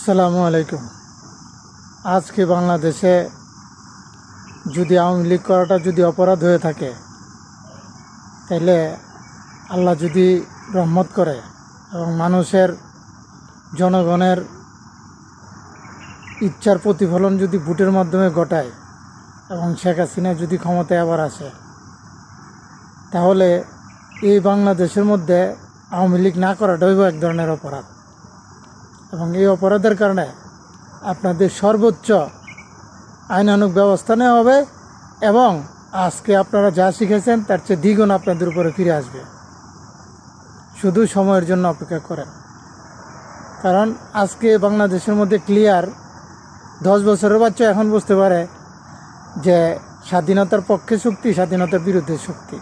আসসালামু আলাইকুম। আজকে বাংলাদেশে যদি আওয়ামী লীগ করাটা যদি অপরাধ হয়ে থাকে তাহলে আল্লাহ যদি রহমত করে এবং মানুষের, জনগণের ইচ্ছার প্রতিফলন যদি ভোটের মাধ্যমে ঘটায় এবং শেখ হাসিনা যদি ক্ষমতায় আবার আসে, তাহলে এই বাংলাদেশের মধ্যে আওয়ামী লীগ না করাটাই এক ধরনের অপরাধ। এবং এই অপরাধের কারণে আপনাদের সর্বোচ্চ আইনানুক ব্যবস্থা নেওয়া হবে এবং আজকে আপনারা যা শিখেছেন, তার চেয়ে দ্বিগুণ আপনাদের উপরে ফিরে আসবে। শুধু সময়ের জন্য অপেক্ষা করেন। কারণ আজকে বাংলাদেশের মধ্যে ক্লিয়ার দশ বছরের বাচ্চা এখন বুঝতে পারে যে স্বাধীনতার পক্ষে শক্তি, স্বাধীনতার বিরুদ্ধে শক্তি।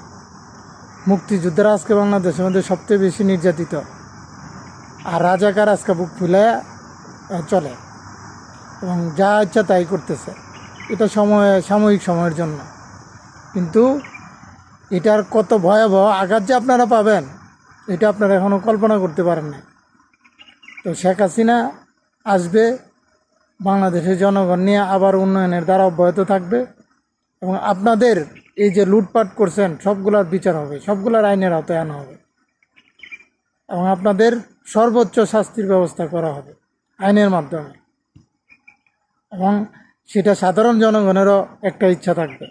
মুক্তিযোদ্ধারা আজকে বাংলাদেশের মধ্যে সবচেয়ে বেশি নির্যাতিত আর রাজাকার আজকে বুক ফুলে চলে। এবং যা ইচ্ছা তাই করতেছে। এটা সময়, সাময়িক সময়ের জন্য। কিন্তু এটার কত ভয়াবহ আঘাত যে আপনারা পাবেন, এটা আপনারা এখনও কল্পনা করতে পারেন না তো শেখ হাসিনা আসবে, বাংলাদেশের জনগণ নিয়ে আবার উন্নয়নের দ্বারা অব্যাহত থাকবে। এবং আপনাদের এই যে লুটপাট করছেন, সবগুলার বিচার হবে, সবগুলার আইনের আওতায় আনা হবে। এবং আপনাদের সর্বোচ্চ শাস্তির ব্যবস্থা করা হবে আইনের মাধ্যমে। এবং সেটা সাধারণ জনগণেরও একটা ইচ্ছা থাকবে।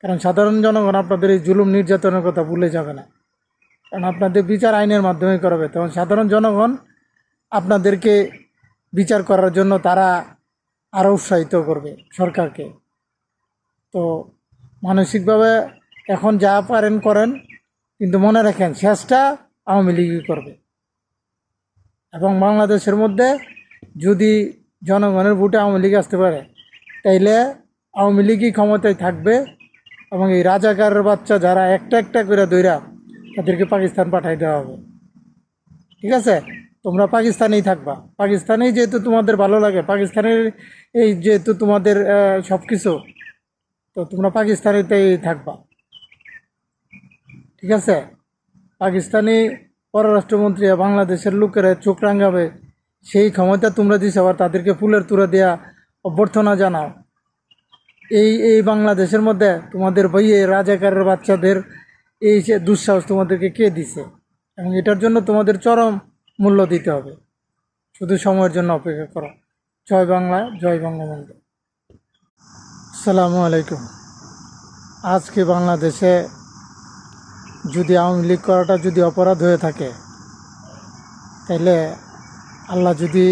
কারণ সাধারণ জনগণ আপনাদের এই জুলুম নির্যাতনের কথা ভুলে যাবে না। কারণ আপনাদের বিচার আইনের মাধ্যমে করাবে তখন সাধারণ জনগণ আপনাদেরকে বিচার করার জন্য তারা আরও উৎসাহিত করবে সরকারকে। তো মানসিকভাবে এখন যা পারেন করেন, কিন্তু মনে রাখেন শেষটা আওয়ামী লীগই করবে। এবং বাংলাদেশের মধ্যে যদি জনগণের ভোটে আওয়ামী লীগ আসতে পারে, তাইলে আওয়ামী লীগই ক্ষমতায় থাকবে এবং এই রাজাকারের বাচ্চা যারা একটা একটা করে দৈরা তাদেরকে পাকিস্তান পাঠাই দেওয়া হবে। ঠিক আছে? তোমরা পাকিস্তানেই থাকবা। পাকিস্তানেই যেহেতু তোমাদের ভালো লাগে, পাকিস্তানের এই যেহেতু তোমাদের সব কিছু তো তোমরা পাকিস্তানেতেই থাকবা। ঠিক আছে? পাকিস্তানি পররাষ্ট্রমন্ত্রী বাংলাদেশের লোকেরা চোখ রাঙাবে। সেই ক্ষমতা তোমরা দিছো আবার তাদেরকে ফুলের তুলে দেওয়া অভ্যর্থনা জানাও। এই এই বাংলাদেশের মধ্যে তোমাদের বইয়ে রাজাকারের বাচ্চাদের এই দুঃসাহস তোমাদেরকে কে দিছে? এবং এটার জন্য তোমাদের চরম মূল্য দিতে হবে। শুধু সময়ের জন্য অপেক্ষা করো। জয় বাংলা, জয় বঙ্গবন্ধু। আসসালামু আলাইকুম। আজকে বাংলাদেশে যদি আওয়ামী লীগ করাটা যদি অপরাধ হয়ে থাকে তাহলে আল্লাহ যদি